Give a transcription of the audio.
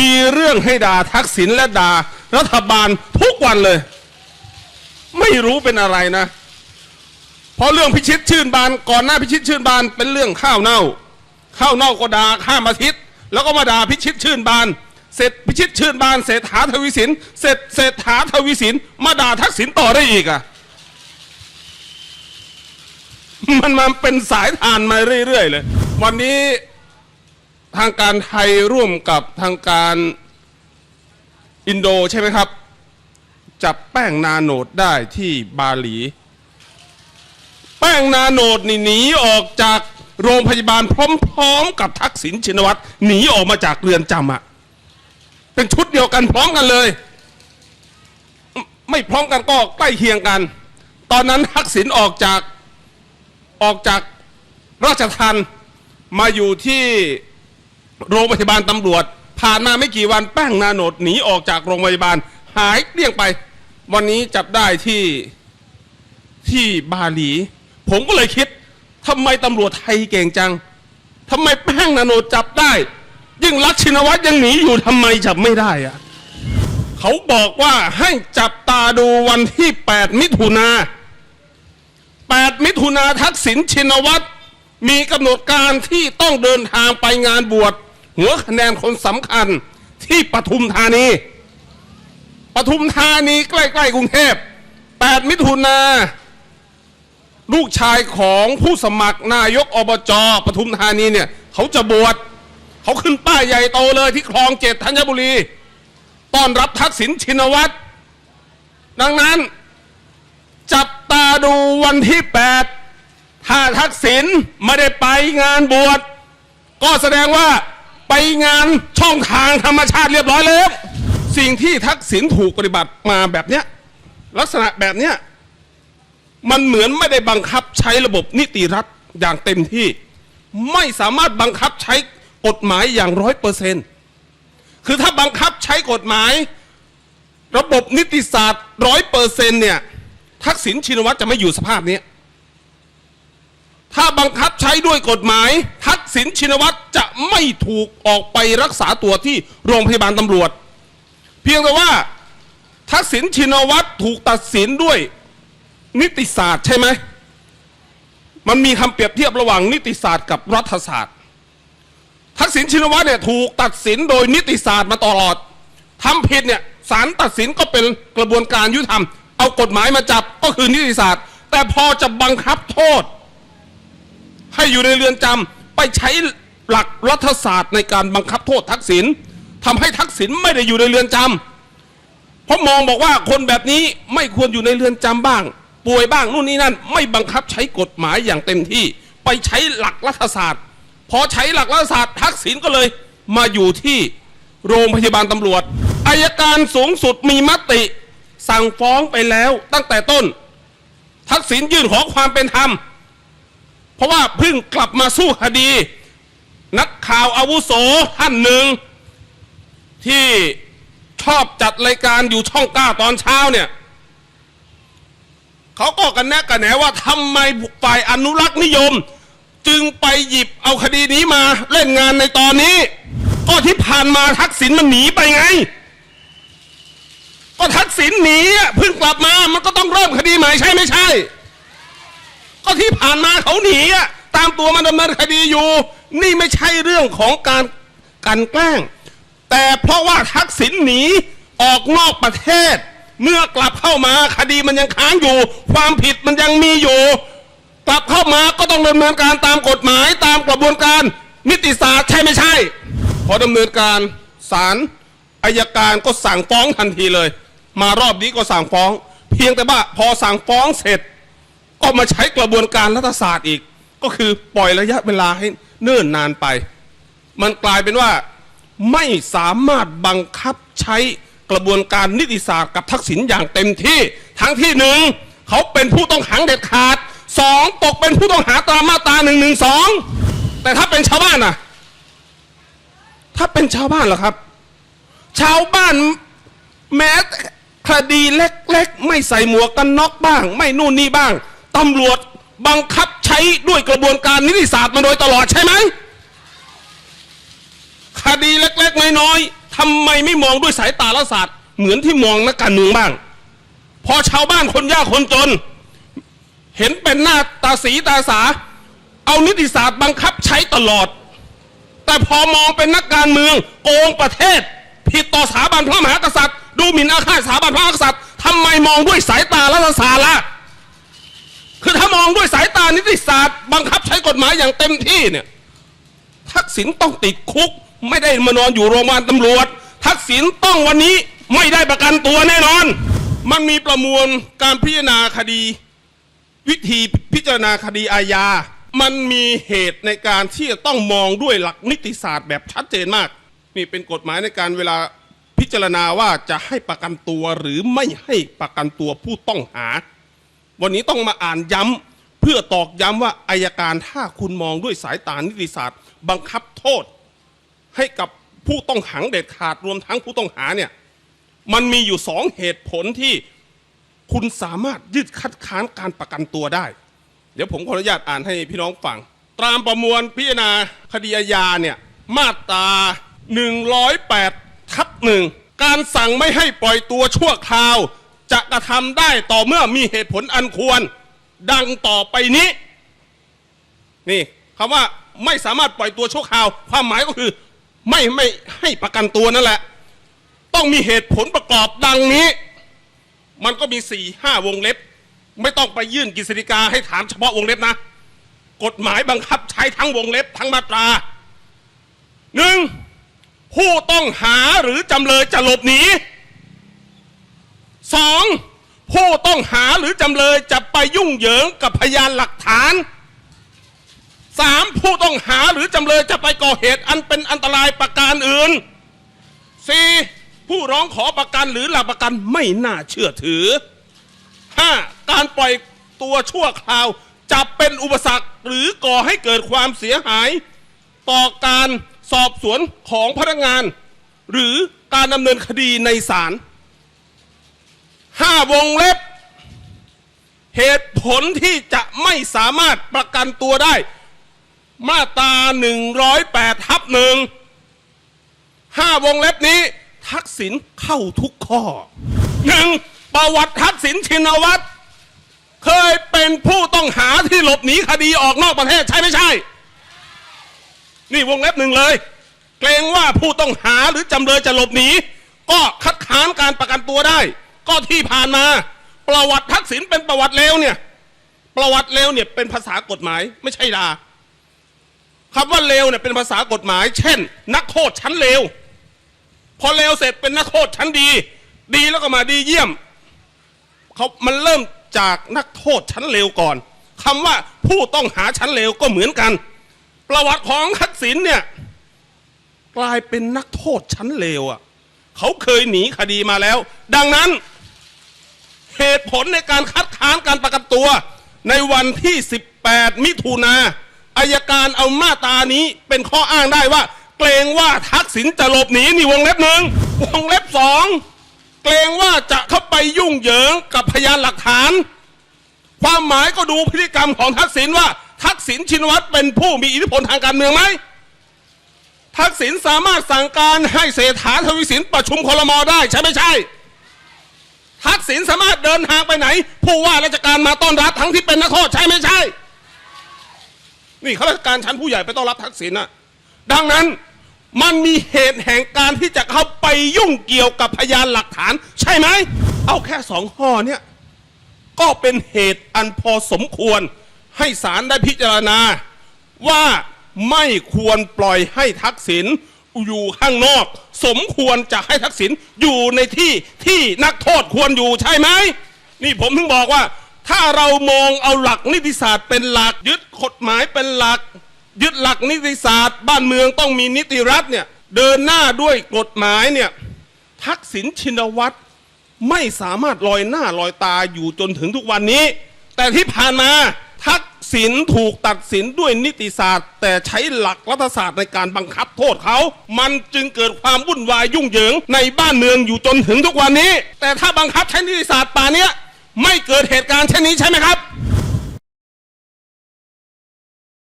มีเรื่องให้ด่าทักษิณและด่ารัฐบาลทุกวันเลย ไม่รู้เป็นอะไรนะ เพราะเรื่องพิชิตชื่นบานก่อนหน้าพิชิตชื่นบานเป็นเรื่องข้าวเน่า ข้าวเน่าก็ด่าข้ามอาทิตย์แล้วก็มาด่าพิชิตชื่นบาน เสร็จพิชิตชื่นบานเศรษฐาทวีสินเสร็จเศรษฐาทวีสินมาด่าทักษิณต่อได้อีกอะมันมาเป็นสายทานมาเรื่อยๆเลย วันนี้ ทางการไทยร่วมกับทางการอินโดใช่ไหมครับ จับแป้งนาโนดได้ที่บาหลี แป้งนาโนดนี่หนีออกจากโรงพยาบาลพร้อม ๆ กับทักษิณชินวัตรหนีออกมาจากเรือนจำอะเป็นชุดเดียวกันพร้อมกันเลย ไม่พร้อมกันก็ใกล้เคียงกัน ตอนนั้นทักษิณออกจากออกจากราชทันมาอยู่ที่ โรงพยาบาลตำรวจ ผ่านมาไม่กี่วันแป้งนาโนดหนีออกจากโรงพยาบาล หายเกลี้ยงไป วันนี้จับได้ที่ที่บาหลี ผมก็เลยคิดทำไมตำรวจไทยเก่งจังทำไมแป้งนาโนดจับได้ ยิ่งรักชินวัตรยังหนีอยู่ทำไมจับไม่ได้อะเขาบอกว่าให้จับตาดูวันที่ 8 มิถุนา 8 มิถุนาทักษิณชินวัตรมีกำหนดการที่ต้องเดินทางไปงานบวช หัวคะแนนคนสำคัญที่ปทุมธานีปทุมธานีใกล้ๆกรุงเทพ 8 มิถุนา ลูกชายของผู้สมัครนายกอบจปทุมธานีเนี่ย เขาจะบวชเขาขึ้นป้ายใหญ่โตเลยที่คลองเจ็ดธัญบุรี ต้อนรับทักษิณชินวัตร ดังนั้น จับตาดูวันที่ 8 ถ้าทักษิณไม่ได้ไปงานบวชก็แสดงว่า ไปงานช่องทางธรรมชาติเรียบร้อยแล้ว สิ่งที่ทักษิณถูกปฏิบัติมาแบบเนี้ยลักษณะแบบเนี้ยมันเหมือนไม่ได้บังคับใช้ระบบนิติรัฐอย่างเต็มที่ ไม่สามารถบังคับใช้กฎหมายอย่างร้อยเปอร์เซนต์คือถ้าบังคับใช้กฎหมาย ระบบนิติศาสตร์ร้อยเปอร์เซนต์เนี่ยทักษิณชินวัตรจะไม่อยู่สภาพนี้ ถ้าบังคับใช้ด้วยกฎหมาย ทักษิณชินวัตรจะไม่ถูกออกไปรักษาตัวที่โรงพยาบาลตำรวจ เพียงแต่ว่า ทักษิณชินวัตรถูกตัดสินด้วยนิติศาสตร์ใช่ไหมมันมีคำเปรียบเทียบระหว่างนิติศาสตร์กับรัฐศาสตร์ ทักษิณชินวัตรเนี่ยถูกตัดสินโดยนิติศาสตร์มาตลอดทำผิดเนี่ยศาลตัดสินก็เป็นกระบวนการยุติธรรม เอากฎหมายมาจับก็คือนิติศาสตร์ แต่พอจะบังคับโทษ ให้อยู่ในเรือนจำไปใช้หลักรัฐศาสตร์ในการบังคับโทษทักษิณทำให้ทักษิณไม่ได้อยู่ในเรือนจำเพราะมองบอกว่าคนแบบนี้ไม่ควรอยู่ในเรือนจำบ้าง ป่วยบ้างนู่นนี่นั่น ไม่บังคับใช้กฎหมายอย่างเต็มที่ ไปใช้หลักรัฐศาสตร์ พอใช้หลักรัฐศาสตร์ ทักษิณก็เลยมาอยู่ที่โรงพยาบาลตำรวจอายการสูงสุดมีมติ สั่งฟ้องไปแล้วตั้งแต่ต้น ทักษิณยื่นขอความเป็นธรรม เพราะว่าเพิ่งกลับมาสู้คดี นักข่าวอาวุโสท่านหนึ่ง ที่ชอบจัดรายการอยู่ช่องก้าตอนเช้าเนี่ยเขาก็กันแนะกันแหนว่าทำไมฝ่ายอนุรักษ์นิยม จึงไปหยิบเอาคดีนี้มาเล่นงานในตอนนี้ ก็ที่ผ่านมาทักษิณมันหนีไปไง ก็ทักษิณหนีเพิ่งกลับมามันก็ต้องเริ่มคดีใหม่ใช่ไม่ใช่ ก็ที่ผ่านมาเขาหนีอะตามตัวมาดำเนินคดีอยู่ นี่ไม่ใช่เรื่องของการกันแกล้ง แต่เพราะว่าทักษิณหนีออกนอกประเทศ เมื่อกลับเข้ามาคดีมันยังค้างอยู่ ความผิดมันยังมีอยู่ กลับเข้ามาก็ต้องดำเนินการตามกฎหมายตามกระบวนการนิติศาสตร์ใช่ไม่ใช่ พอดำเนินการศาลอายการก็สั่งฟ้องทันทีเลย มารอบนี้ก็สั่งฟ้อง เพียงแต่ว่าพอสั่งฟ้องเสร็จ ก็มาใช้กระบวนการรัฐศาสตร์อีก ก็คือปล่อยระยะเวลาให้เนิ่นนานไป มันกลายเป็นว่าไม่สามารถบังคับใช้กระบวนการนิติศาสตร์กับทักษิณอย่างเต็มที่ ทั้งที่หนึ่งเขาเป็นผู้ต้องขังเด็ดขาดสองตกเป็นผู้ต้องหาตามมาตราหนึ่งหนึ่งสองแต่ถ้าเป็นชาวบ้านน่ะถ้าเป็นชาวบ้านเหรอครับ ชาวบ้านแม้คดีเล็กๆ ไม่ใส่หมวกกันน็อกบ้าง ไม่นู่นนี่บ้าง ตำรวจบังคับใช้ด้วยกระบวนการนิติศาสตร์มาโดยตลอดใช่ไหมคดีเล็กๆน้อยๆทำไมไม่มองด้วยสายตาละศาสตร์เหมือนที่มองนักการเมืองบ้าง พอชาวบ้านคนยากคนจน เห็นเป็นหน้าตาสีตาสา เอานิติศาสตร์บังคับใช้ตลอด แต่พอมองเป็นนักการเมืองโกงประเทศ ผิดต่อสถาบันพระมหากษัตริย์ ดูหมิ่นอาฆาตสถาบันพระมหากษัตริย์ทำไมมองด้วยสายตารัฐศาสตร์ล่ะ คือถ้ามองด้วยสายตานิติศาสตร์ บังคับใช้กฎหมายอย่างเต็มที่เนี่ยทักษิณต้องติดคุก ไม่ได้มานอนอยู่โรงพยาบาลตำรวจ ทักษิณต้องวันนี้ไม่ได้ประกันตัวแน่นอน มันมีประมวลการพิจารณาคดี วิธีพิจารณาคดีอาญา มันมีเหตุในการที่จะต้องมองด้วยหลักนิติศาสตร์แบบชัดเจนมาก นี่เป็นกฎหมายในการเวลาพิจารณาว่าจะให้ประกันตัวหรือไม่ให้ประกันตัวผู้ต้องหา วันนี้ต้องมาอ่านย้ำเพื่อตอกย้ำว่าอายการถ้าคุณมองด้วยสายตานิติศาสตร์ บังคับโทษ ให้กับผู้ต้องขังเด็ดขาดรวมทั้งผู้ต้องหาเนี่ยมันมีอยู่สองเหตุผลที่คุณสามารถยืดคัดค้านการประกันตัวได้ เดี๋ยวผมขออนุญาตอ่านให้พี่น้องฟัง ตามประมวลพิจารณาคดีอาญาเนี่ยมาตรา 108 ทับหนึ่ง การสั่งไม่ให้ปล่อยตัวชั่วคราว จะกระทำได้ต่อเมื่อมีเหตุผลอันควร ดังต่อไปนี้ นี่คำว่าไม่สามารถปล่อยตัวชั่วคราว ความหมายก็คือ ไม่ไม่ให้ประกันตัวนั่นแหละ ต้องมีเหตุผลประกอบดังนี้ มันก็มีสี่ห้าวงเล็บ ไม่ต้องไปยื่นกฤษฎีกาให้ถามเฉพาะวงเล็บนะ กฎหมายบังคับใช้ทั้งวงเล็บทั้งมาตราหนึ่งผู้ต้องหาหรือจำเลยจะหลบหนีสอง ผู้ต้องหาหรือจำเลยจะไปยุ่งเหยิงกับพยานหลักฐานสามผู้ต้องหาหรือจำเลยจะไปก่อเหตุอันเป็นอันตรายประการอื่นสี่ผู้ร้องขอประกันหรือหลักประกันไม่น่าเชื่อถือห้าการปล่อยตัวชั่วคราวจะเป็นอุปสรรคหรือก่อให้เกิดความเสียหาย ต่อการสอบสวนของพนักงาน หรือการดำเนินคดีในศาล ห้าวงเล็บ เหตุผลที่จะไม่สามารถประกันตัวได้ มาตรา108ทับหนึ่งห้าวงเล็บนี้ ทักษิณเข้าทุกข้อหนึ่งประวัติทักษิณชินวัตรเคยเป็นผู้ต้องหาที่หลบหนีคดีออกนอกประเทศใช่ไม่ใช่ นี่วงเล็บหนึ่งเลย เกรงว่าผู้ต้องหาหรือจำเลยจะหลบหนี ก็คัดค้านการประกันตัวได้ ก็ที่ผ่านมา ประวัติทักษิณเป็นประวัติเลวเนี่ย ประวัติเลวเนี่ยเป็นภาษากฎหมายไม่ใช่ดาคำว่าเลวเนี่ยเป็นภาษากฎหมาย เช่น นักโทษชั้นเลวพอเลวเสร็จเป็นนักโทษชั้นดี ดีแล้วก็มาดีเยี่ยมเขามันเริ่มจากนักโทษชั้นเลวก่อนคำว่าผู้ต้องหาชั้นเลวก็เหมือนกัน ประวัติของทักษิณเนี่ยกลายเป็นนักโทษชั้นเลวอะเขาเคยหนีคดีมาแล้ว ดังนั้น เหตุผลในการคัดค้านการประกันตัว ในวันที่ 18 มิถุนาอายการเอามาตานี้เป็นข้ออ้างได้ว่า เกรงว่าทักษิณจะหลบหนีนี่วงเล็บหนึ่งวงเล็บสองเกรงว่าจะเข้าไปยุ่งเหยิงกับพยานหลักฐาน ความหมายก็ดูพฤติกรรมของทักษิณว่า ทักษิณชินวัตรเป็นผู้มีอิทธิพลทางการเมืองไหมทักษิณสามารถสั่งการให้เศรษฐาทวีสินประชุมคลมอได้ใช่ไม่ใช่ ทักษิณสามารถเดินทางไปไหน ผู้ว่าราชการมาต้อนรับทั้งที่เป็นนักโทษใช่ไม่ใช่ นี่ข้าราชการชั้นผู้ใหญ่ไปต้อนรับทักษิณน่ะ ดังนั้นมันมีเหตุแห่งการที่จะเข้าไปยุ่งเกี่ยวกับพยานหลักฐาน ใช่ไหม เอาแค่สองข้อเนี่ยก็เป็นเหตุอันพอสมควรให้ศาลได้พิจารณา ว่าไม่ควรปล่อยให้ทักษิณ อยู่ข้างนอก สมควรจะให้ทักษิณอยู่ในที่ที่นักโทษควรอยู่ใช่ไหมนี่ผมถึงบอกว่า ถ้าเรามองเอาหลักนิติศาสตร์เป็นหลักยึดกฎหมายเป็นหลัก ยึดหลักนิติศาสตร์ บ้านเมืองต้องมีนิติรัฐเนี่ยเดินหน้าด้วยกฎหมายเนี่ยทักษิณชินวัตรไม่สามารถลอยหน้าลอยตาอยู่จนถึงทุกวันนี้ แต่ที่ผ่านมาทัก สินถูกตัดสินด้วยนิติศาสตร์ แต่ใช้หลักรัฐศาสตร์ในการบังคับโทษเขา มันจึงเกิดความวุ่นวายยุ่งเหยิง ในบ้านเมืองอยู่จนถึงทุกวันนี้ แต่ถ้าบังคับใช้นิติศาสตร์ป่านี้ไม่เกิดเหตุการณ์เช่นนี้ใช่ไหมครับ